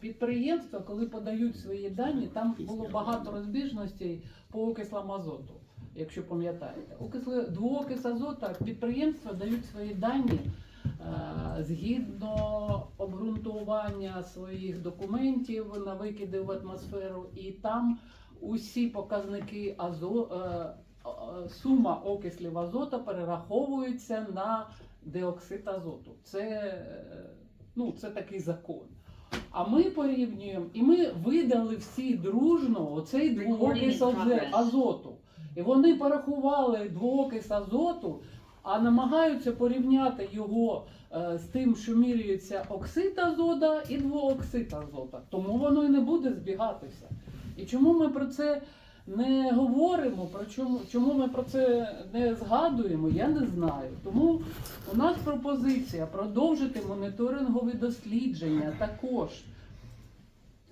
Підприємства, коли подають свої дані, там було багато розбіжностей по окислам азоту, якщо пам'ятаєте. Окисли, двоокис азота підприємства дають свої дані е, згідно обґрунтування своїх документів на викиди в атмосферу, і там усі показники азо, е, е, сума окислів азота перераховується на диоксид азоту. Це, е, ну, це такий закон. А ми порівнюємо, і ми видали всі дружно оцей двоокис азоту. І вони порахували двоокис азоту, а намагаються порівняти його е, з тим, що міряється оксид азота і двооксид азота. Тому воно і не буде збігатися. І чому ми про це не говоримо, про чому, чому ми про це не згадуємо, я не знаю. Тому у нас пропозиція продовжити моніторингові дослідження також.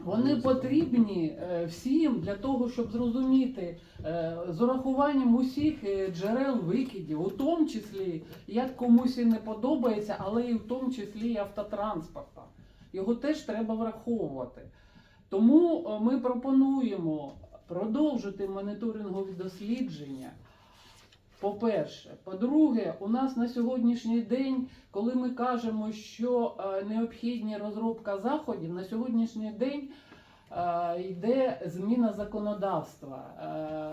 Вони потрібні е, всім для того, щоб зрозуміти е, з урахуванням усіх е, джерел викидів, у тому числі як комусь і не подобається, але і в тому числі і автотранспорта. Його теж треба враховувати. Тому ми пропонуємо продовжити моніторингові дослідження. По-перше, по-друге, у нас на сьогоднішній день, коли ми кажемо, що е, необхідна розробка заходів, на сьогоднішній день е, йде зміна законодавства.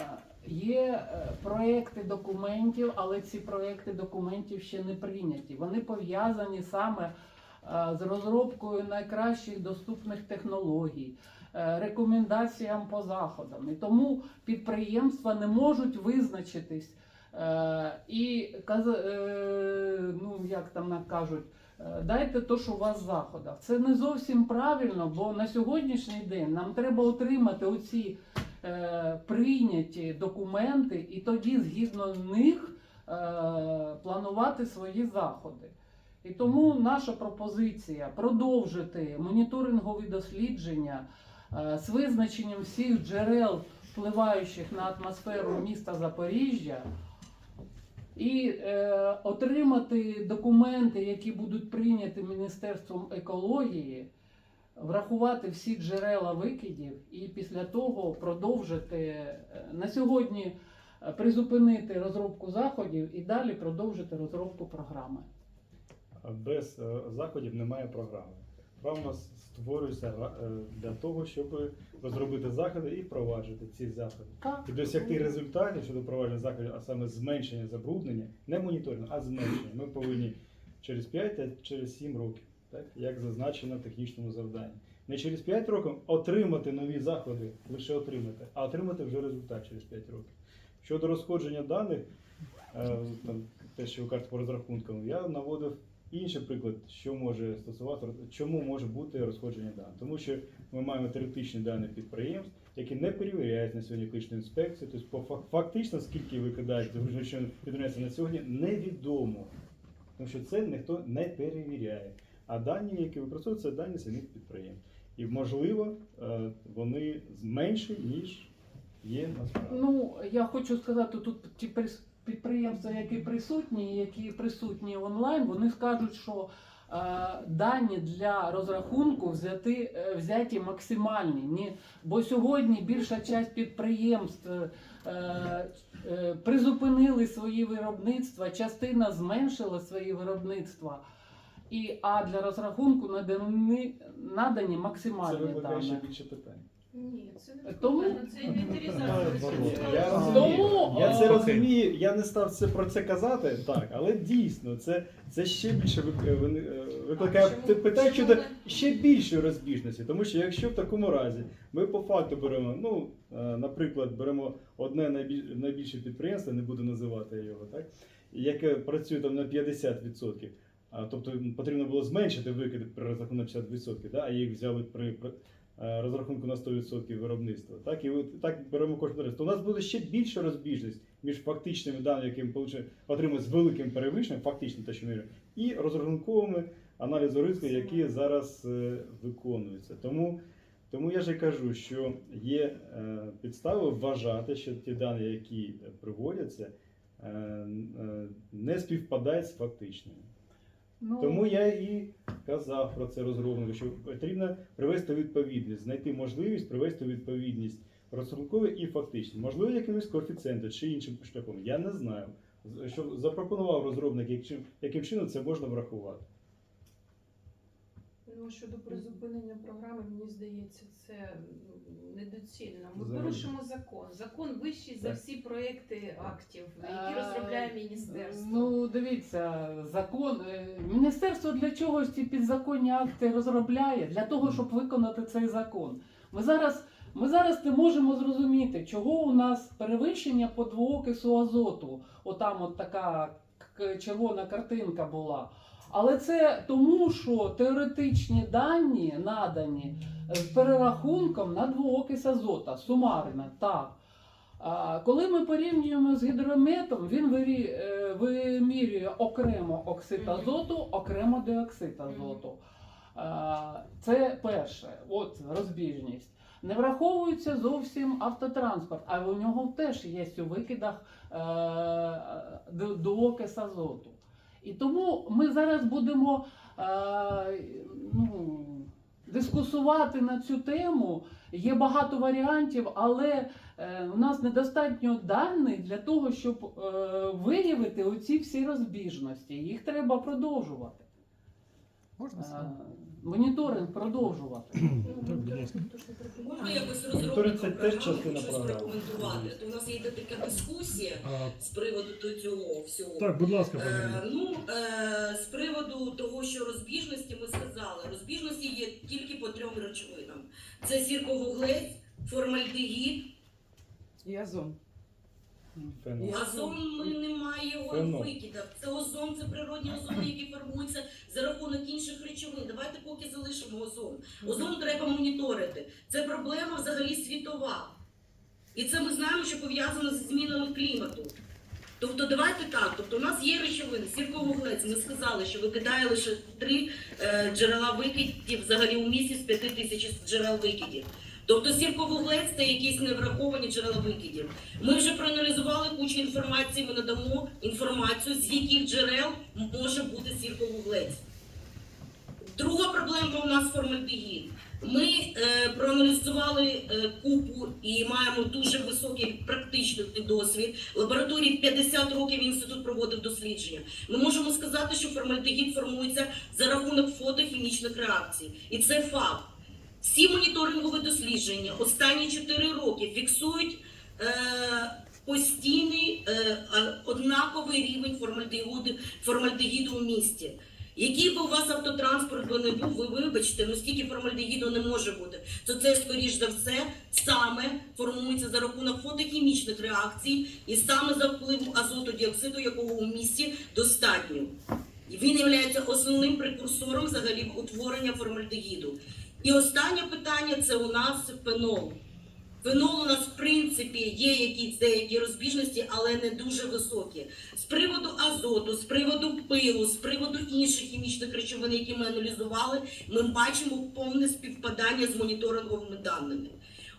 Е, Є проекти документів, але ці проекти документів ще не прийняті. Вони пов'язані саме з розробкою найкращих доступних технологій, рекомендаціям по заходам. І тому підприємства не можуть визначитись. Е, і е, ну, як там кажуть, е, дайте то, що у вас заходах. Це не зовсім правильно, бо на сьогоднішній день нам треба отримати оці е, прийняті документи, і тоді, згідно них, е, планувати свої заходи. І тому наша пропозиція продовжити моніторингові дослідження е, з визначенням всіх джерел, впливаючих на атмосферу міста Запоріжжя, і е, отримати документи, які будуть прийняті Міністерством екології, врахувати всі джерела викидів, і після того продовжити е, на сьогодні е, призупинити розробку заходів і далі продовжити розробку програми. Без е, заходів немає програми. У створюється е, для того, щоб розробити заходи і впроваджувати ці заходи. Так. І досягти результатів щодо впровадження заходів, а саме зменшення забруднення, не моніторингу, а зменшення. Ми повинні через 5 а через 7 років, так як зазначено в технічному завданні. Не через 5 років отримати нові заходи, лише отримати, а отримати вже результат через 5 років. Щодо розходження даних, е, там, те, що ви кажете по розрахункам, я наводив інший приклад, що може стосувати, чому може бути розходження даних. Тому що ми маємо теоретичні дані підприємств, які не перевіряють на сьогодні екологічну інспекцію. Тобто, фактично, скільки викидають що підприємства на сьогодні, невідомо. Тому що це ніхто не перевіряє. А дані, які використовуються, це дані самих підприємств. І можливо, е, вони менші, ніж є насправді. Ну, я хочу сказати, тут ті підприємства, які присутні, які присутні онлайн, вони скажуть, що е, дані для розрахунку взяти, е, взяті максимальні. Ні, бо сьогодні більша частина підприємств е, е, призупинили свої виробництва, частина зменшила свої виробництва. І, а для розрахунку надані, надані Це максимальні викликає ще дані. більше питань. Ні, це не Тому- це інвентаризація. Тому, це розумію, я не став це про це казати, так, але дійсно це, це ще більше е, е, викликає А чому- питань чому щодо ще більшої розбіжності. Тому що якщо в такому разі ми по факту беремо, ну, е, наприклад, беремо одне найбіль- найбільше підприємство, не буду називати його, так, яке працює там на 50%. А, тобто потрібно було зменшити викиди при розрахунку на 50%, да, а їх взяли при, при розрахунку на 100% виробництва. Так, і от, так беремо кожен раз. То у нас буде ще більша розбіжність між фактичними даними, які ми отримали з великим перевищенням, фактично те, що ми і розрахунковими аналізу ризику, які зараз е, виконуються. Тому, тому я ж і кажу, що є е, підстави вважати, що ті дані, які приводяться, е, не співпадають з фактичними. Ну, Тому я і казав про це розробнику, що потрібно привести відповідність, знайти можливість привести відповідність розрахункові і фактичні. Можливо, якимось коефіцієнтом чи іншим шляхом. Я не знаю. Що запропонував розробник, яким, яким чином це можна врахувати. Ну, щодо призупинення програми, мені здається, це недоцільно. Ми Взагалі. порушимо закон. Закон вищий за всі проекти актів, які Е, розробляє міністерство. Ну, дивіться, закон. е, Міністерство для чогось ці підзаконні акти розробляє? Для того, щоб виконати цей закон. Ми зараз, ми зараз не можемо зрозуміти, чого у нас перевищення по двоокису азоту. Отам от така червона картинка була. Але це тому, що теоретичні дані надані з перерахунком на двоокис азота, сумарно, так. Коли ми порівнюємо з гідрометом, він е, вимірює окремо оксид азоту, окремо диоксид азоту. Це перше, от розбіжність. Не враховується зовсім автотранспорт, а у нього теж є у викидах е, дуокис азоту. І тому ми зараз будемо е, ну, дискусувати на цю тему. Є багато варіантів, але е, у нас недостатньо даних для того, щоб е, виявити оці всі розбіжності. Їх треба продовжувати. Можна Е, сказати? моніторинг продовжувати. Будь ласка. пропонує. Можна якось Моніторинг це теж частина щось програми. прокоментувати? То у нас є така дискусія А, з приводу до цього всього. так, будь ласка, пані. Е, Ірина. ну, е, з приводу того, що розбіжності ми сказали, розбіжності є тільки по трьом речовинам: це сірковуглець, формальдегід, І озон. Фенол. Озон ми немає його Фенол. викидів. Це озон, це природні озони, які формуються за рахунок інших речовин. Давайте поки залишимо озон. Озон треба моніторити. Це проблема взагалі світова. І це ми знаємо, що пов'язано з змінами клімату. Тобто давайте так. Тобто у нас є речовини, сірковуглець. Ми сказали, що викидає лише три е, джерела викидів взагалі у місті з п'яти тисяч джерел викидів. Тобто сірковуглець це якісь невраховані джерела викидів. Ми вже проаналізували кучу інформації, ми надамо інформацію, з яких джерел може бути сірковуглець. Друга проблема у нас формальдегід. Ми е, проаналізували е, купу і маємо дуже високий практичний досвід. Лабораторії 50 років інститут проводив дослідження. Ми можемо сказати, що формальдегід формується за рахунок фотохімічних реакцій. І це факт. Всі моніторингові дослідження останні 4 роки фіксують е, постійний е, однаковий рівень формальдегіду, формальдегіду у місті. Який би у вас автотранспорт би не був, ви вибачте, ну стільки формальдегіду не може бути. То це, скоріш за все, саме формується за рахунок фотохімічних реакцій і саме за впливу азоту діоксиду, якого у місті достатньо. Він є основним прекурсором взагалі утворення формальдегіду. І останнє питання це у нас фенол. Фенол у нас, в принципі, є якісь деякі розбіжності, але не дуже високі. З приводу азоту, з приводу пилу, з приводу інших хімічних речовин, які ми аналізували, ми бачимо повне співпадання з моніторинговими даними.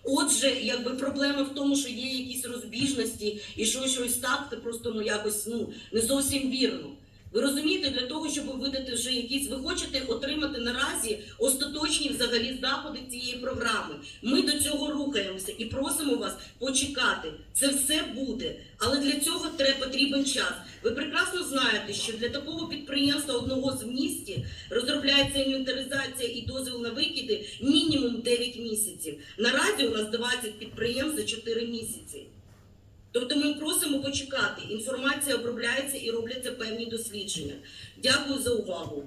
Отже, якби проблема в тому, що є якісь розбіжності і що щось так, це просто ну якось ну не зовсім вірно. Ви розумієте, для того, щоб видати вже якісь, ви хочете отримати наразі остаточні взагалі заходи цієї програми. Ми до цього рухаємося і просимо вас почекати. Це все буде, але для цього треба потрібен час. Ви прекрасно знаєте, що для такого підприємства одного з місті розробляється інвентаризація і дозвіл на викиди мінімум 9 місяців. Наразі у нас 20 підприємств за 4 місяці. Тобто ми просимо почекати. Інформація обробляється і робляться певні дослідження. Дякую за увагу.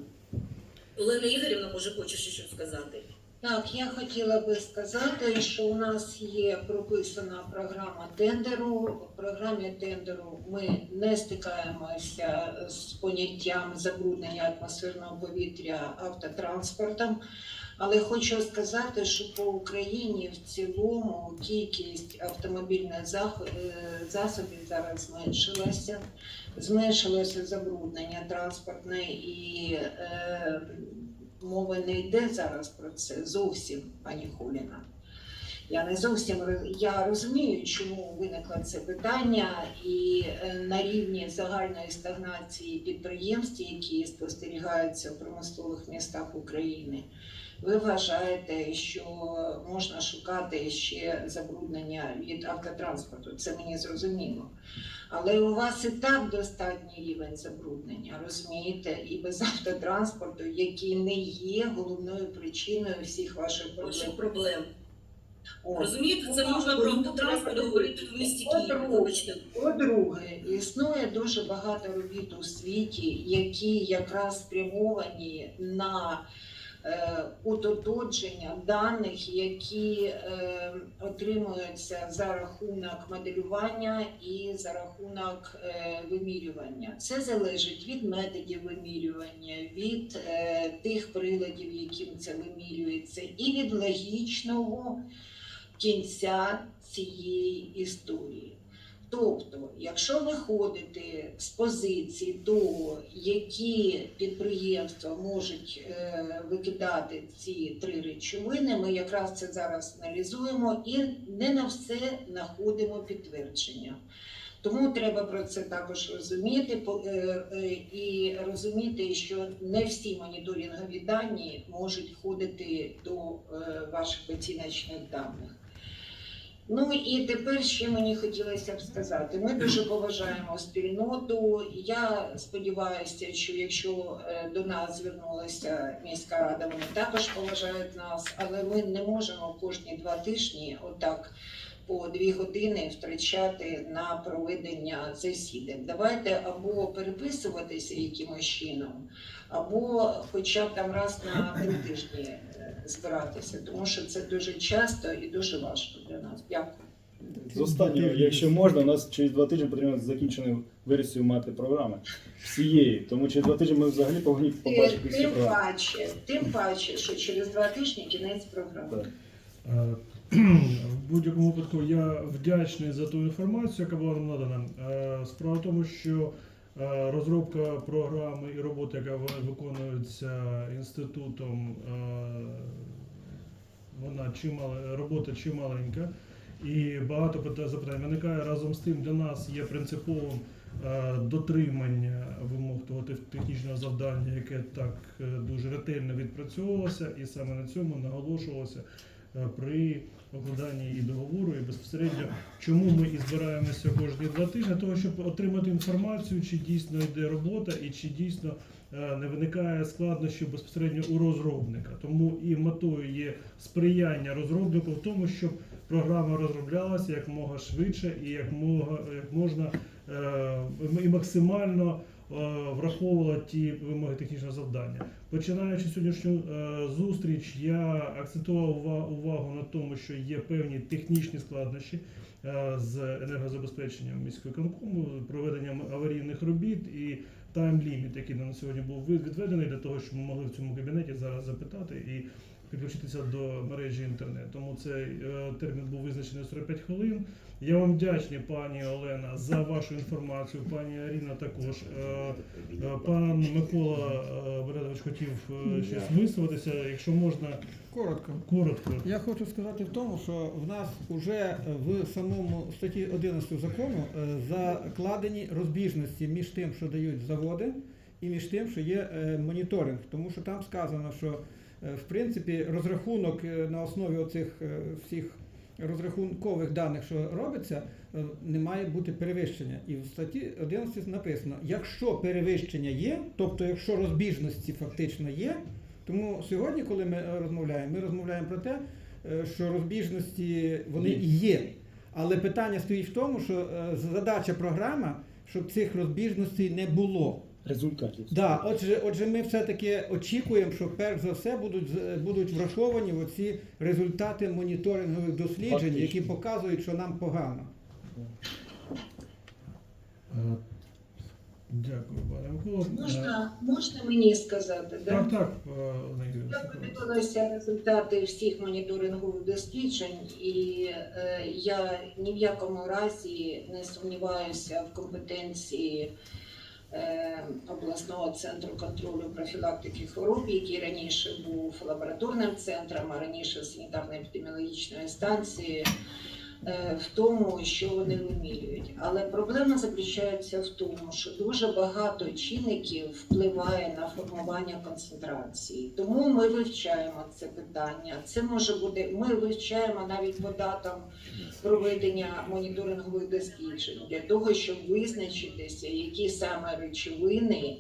Олена Ігорівна, може, хоче ще щось сказати? Так, я хотіла би сказати, що у нас є прописана програма тендеру. В програмі тендеру ми не стикаємося з поняттям забруднення атмосферного повітря автотранспортом. Але хочу сказати, що по Україні в цілому кількість автомобільних е, засобів зараз зменшилася. Зменшилося забруднення транспортне і е, мови не йде зараз про це зовсім, пані Хуліна. Я не зовсім я розумію, чому виникло це питання, і е, на рівні загальної стагнації підприємств, які спостерігаються в промислових містах України. Ви вважаєте, що можна шукати ще забруднення від автотранспорту? Це мені зрозуміло. Але у вас і так достатній рівень забруднення, розумієте, і без автотранспорту, який не є головною причиною всіх ваших проблем. проблем. Розумієте, це можна про автотранспорт говорити в місті Києві. По-друге, існує дуже багато робіт у світі, які якраз спрямовані на е, даних, які е, отримуються за рахунок моделювання і за рахунок е, вимірювання. Це залежить від методів вимірювання, від тих приладів, яким це вимірюється, і від логічного кінця цієї історії. Тобто, якщо виходити з позиції того, які підприємства можуть е, викидати ці три речовини, ми якраз це зараз аналізуємо і не на все знаходимо підтвердження. Тому треба про це також розуміти е, е, і розуміти, що не всі моніторингові дані можуть входити до ваших оціночних даних. Ну і тепер ще мені хотілося б сказати: ми дуже поважаємо спільноту. Я сподіваюся, що якщо е, до нас звернулася міська рада, вони також поважають нас, але ми не можемо кожні два тижні отак. По дві години втрачати на проведення засідань. Давайте або переписуватися якимось чином, або хоча б там раз на три тижні е, збиратися, тому що це дуже часто і дуже важко для нас. Дякую. З останнього, якщо можна, у нас через два тижні потрібно закінчену версію мати програми всієї. Тому через два тижні ми взагалі повинні побачити всі Тим паче, тим паче, що через два тижні кінець програми. Так. В будь-якому випадку я вдячний за ту інформацію, яка була нам надана. Е, Справа в тому, що е, розробка програми і робота, яка виконується інститутом, е, вона чимал, робота чималенька. І багато запитань виникає разом з тим для нас є принциповим дотримання вимог того технічного завдання, яке так дуже ретельно відпрацьовувалося, і саме на цьому наголошувалося при укладанні і договору, і безпосередньо, чому ми і збираємося кожні два тижні, того, щоб отримати інформацію, чи дійсно йде робота, і чи дійсно е, не виникає складнощів безпосередньо у розробника. Тому і метою є сприяння розробнику в тому, щоб програма розроблялася як мога швидше і як мога як можна е, і максимально е, враховувала ті вимоги технічного завдання. Починаючи сьогоднішню е, зустріч, я акцентував увагу на тому, що є певні технічні складнощі е, з енергозабезпеченням міської конкому, проведенням аварійних робіт і тайм-ліміт, який на сьогодні був від- відведений для того, щоб ми могли в цьому кабінеті зараз запитати і підключитися до мережі інтернет. Тому цей е, термін був визначений 45 хвилин. Я вам вдячний, пані Олена, за вашу інформацію. Пані Аріна також. Е, е, Пан Микола е, Бередович хотів е, щось висловитися. Якщо можна Коротко. коротко. Я хочу сказати в тому, що в нас вже в самому статті 11 закону е, закладені розбіжності між тим, що дають заводи, і між тим, що є е, моніторинг. Тому що там сказано, що в принципі розрахунок е, на основі оцих е, всіх розрахункових даних, що робиться, е, не має бути перевищення. І в статті 11 написано, якщо перевищення є, тобто якщо розбіжності фактично є, тому сьогодні, коли ми е, розмовляємо, ми розмовляємо про те, е, що розбіжності вони Є. є. Але питання стоїть в тому, що е, задача програма, щоб цих розбіжностей не було. Результатів. Да, отже, отже, ми все-таки очікуємо, що перш за все будуть будуть враховані оці результати моніторингових досліджень, Фактично. які показують, що нам погано. Е, Дякую, пане Микола. Е, Можна, можна мені сказати, да? Так, так, е, Я подивилася результати всіх моніторингових досліджень, і е, я ні в якому разі не сумніваюся в компетенції обласного центру контролю профілактики хвороб, який раніше був лабораторним центром, а раніше санітарно-епідеміологічної станції, е, в тому, що вони вимірюють. Але проблема заключається в тому, що дуже багато чинників впливає на формування концентрації. Тому ми вивчаємо це питання. Це може бути, ми вивчаємо навіть по датам проведення моніторингових досліджень для того, щоб визначитися, які саме речовини.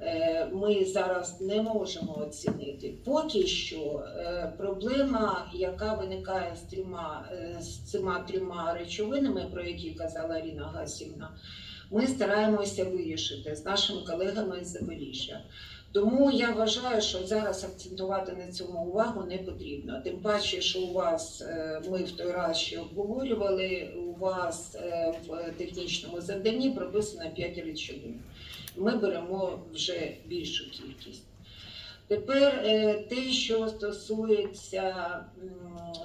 Е, Ми зараз не можемо оцінити. Поки що е, проблема, яка виникає з трьома е, з цими трьома речовинами, про які казала Ріна Гасівна, ми стараємося вирішити з нашими колегами з Запоріжжя. Тому я вважаю, що зараз акцентувати на цьому увагу не потрібно. Тим паче, що у вас е, ми в той раз ще обговорювали, у вас е, в технічному завданні прописано 5 речовин. Ми беремо вже більшу кількість. Тепер е, те, що стосується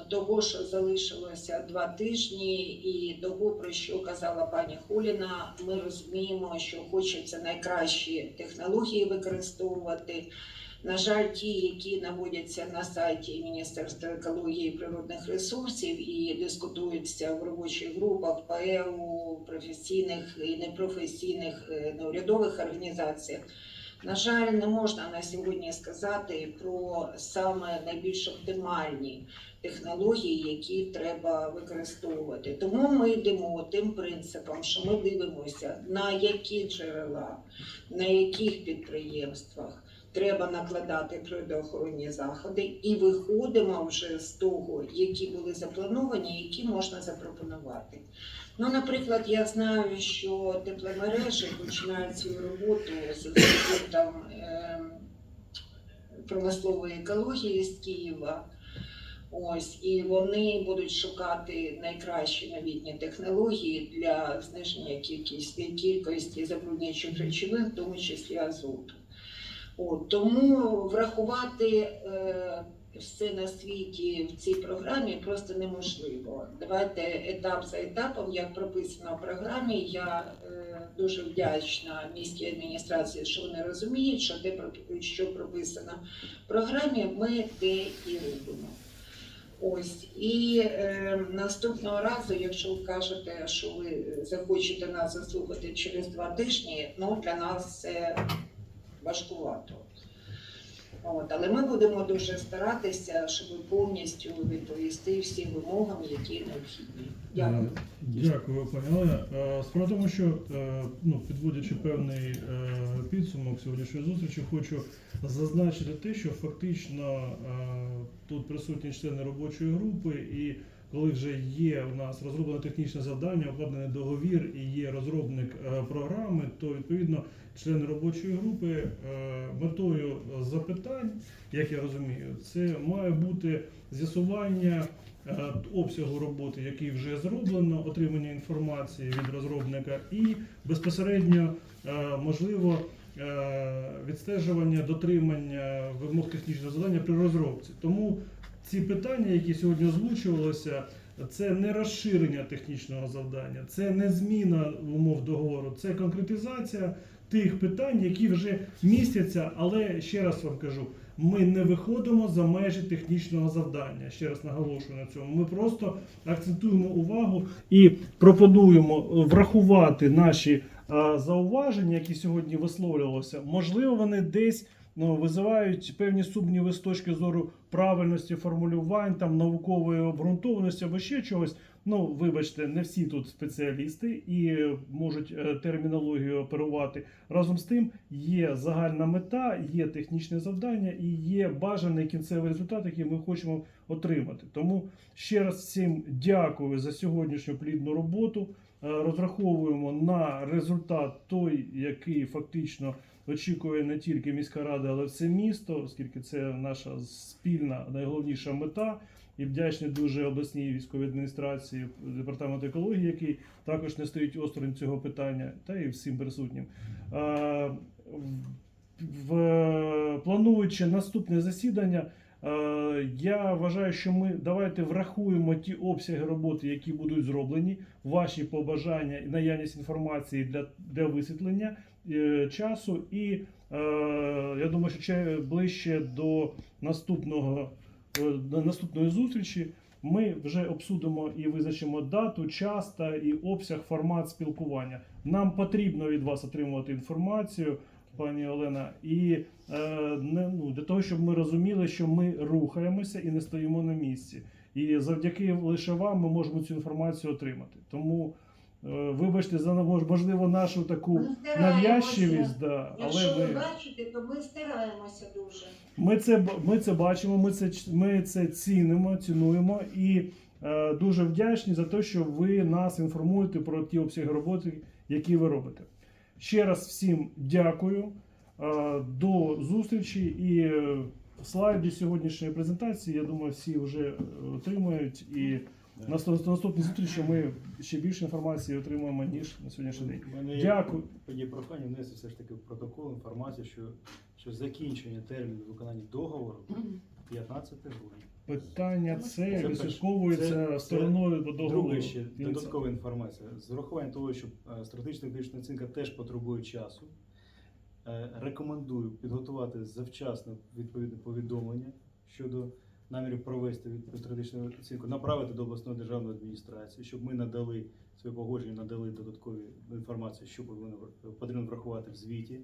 того, що залишилося два тижні, і того, про що казала пані Холіна, ми розуміємо, що хочеться найкращі технології використовувати. На жаль, ті, які наводяться на сайті Міністерства екології і природних ресурсів і дискутуються в робочих групах ПЕУ, професійних і непрофесійних е, неурядових організаціях. На жаль, не можна на сьогодні сказати про саме найбільш оптимальні технології, які треба використовувати. Тому ми йдемо тим принципом, що ми дивимося, на які джерела, на яких підприємствах треба накладати природоохоронні заходи, і виходимо вже з того, які були заплановані, які можна запропонувати. Ну, наприклад, я знаю, що тепломережі починають свою роботу з інститутом ем, промислової екології з Києва. Ось, і вони будуть шукати найкращі новітні технології для зниження кількості, кількості забруднюючих речовин, в тому числі азоту. От, тому врахувати е, все на світі в цій програмі просто неможливо. Давайте етап за етапом, як прописано в програмі. Я е, дуже вдячна міській адміністрації, що вони розуміють, що те, що прописано в програмі, ми те і робимо. Ось і е, наступного разу, якщо ви кажете, що ви захочете нас заслухати через два тижні, ну для нас це важкувато. От, але ми будемо дуже старатися, щоб повністю відповісти всім вимогам, які необхідні. Дякую. Е, Дякую, пані Олена. Е, Справа в тому, що е, ну, підводячи певний підсумок сьогоднішньої зустрічі, хочу зазначити те, що фактично тут присутні члени робочої групи, і коли вже є у нас розроблене технічне завдання, укладений договір і є розробник е, програми, то відповідно члени робочої групи е, метою запитань, як я розумію, це має бути з'ясування е, обсягу роботи, який вже зроблено, отримання інформації від розробника, і безпосередньо можливо відстежування дотримання вимог технічного завдання при розробці. Тому ці питання, які сьогодні озвучувалися, це не розширення технічного завдання, це не зміна умов договору, це конкретизація тих питань, які вже містяться, але ще раз вам кажу. Ми не виходимо за межі технічного завдання. Ще раз наголошую на цьому. Ми просто акцентуємо увагу і пропонуємо врахувати наші зауваження, які сьогодні висловлювалися. Можливо, вони десь ну, визивають певні сумніви з точки зору правильності формулювань, там наукової обґрунтованості або ще чогось. Ну, вибачте, не всі тут спеціалісти і можуть е, термінологію оперувати. Разом з тим є загальна мета, є технічне завдання і є бажаний кінцевий результат, який ми хочемо отримати. Тому ще раз всім дякую за сьогоднішню плідну роботу. Е, Розраховуємо на результат той, який фактично очікує не тільки міська рада, але все місто, оскільки це наша спільна найголовніша мета. І вдячний дуже обласній військовій адміністрації департаменту екології, який також не стоїть осторонь цього питання, та і всім присутнім. В, плануючи наступне засідання, я вважаю, що ми давайте врахуємо ті обсяги роботи, які будуть зроблені, ваші побажання і наявність інформації для, для висвітлення. Е, часу, і е, я думаю, що ближче до наступного е, до наступної зустрічі ми вже обсудимо і визначимо дату, час та і обсяг, формат спілкування. Нам потрібно від вас отримувати інформацію, пані Олена, і е, не, ну, для того, щоб ми розуміли, що ми рухаємося і не стоїмо на місці. І завдяки лише вам ми можемо цю інформацію отримати. Тому вибачте за можливо нашу таку нав'язчивість, да, але ви бачите, то ми стараємося дуже. Ми це, ми це бачимо, ми це, ми це цінимо, цінуємо і е, дуже вдячні за те, що ви нас інформуєте про ті обсяги роботи, які ви робите. Ще раз всім дякую. Е, до зустрічі і е, слайди сьогоднішньої презентації, я думаю, всі вже е, отримають. І на наступ- наступній зустрічі ми ще більше інформації отримаємо, ніж на сьогоднішній день. У мене є Дякую. Є прохання внести все ж таки в протокол інформацію, що, що закінчення терміну виконання договору 15 грудня. Питання це Це перше. Це- стороною до договору. Друге ще додаткова інформація. З урахуванням того, що е, стратегічна технічна оцінка теж потребує часу. е, Рекомендую підготувати завчасно відповідне повідомлення щодо намірів провести від- оцінку, направити до обласної державної адміністрації, щоб ми надали своє погодження, надали додаткові інформацію, що потрібно врахувати в звіті.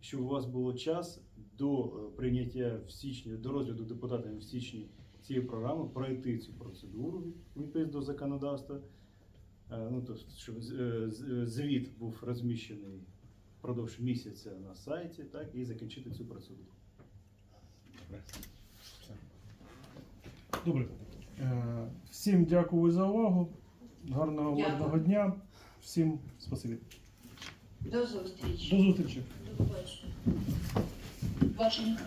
Щоб у вас було час до е, прийняття в січні, до розгляду депутатами в січні цієї програми пройти цю процедуру відповідно до законодавства. Е, Ну, то, щоб е, звіт був розміщений впродовж місяця на сайті, так, і закінчити цю процедуру. Добре. Е, Всім дякую за увагу. Гарного мирного дня. Всім спасибі. До зустрічі. До зустрічі. До побачення. Бачення.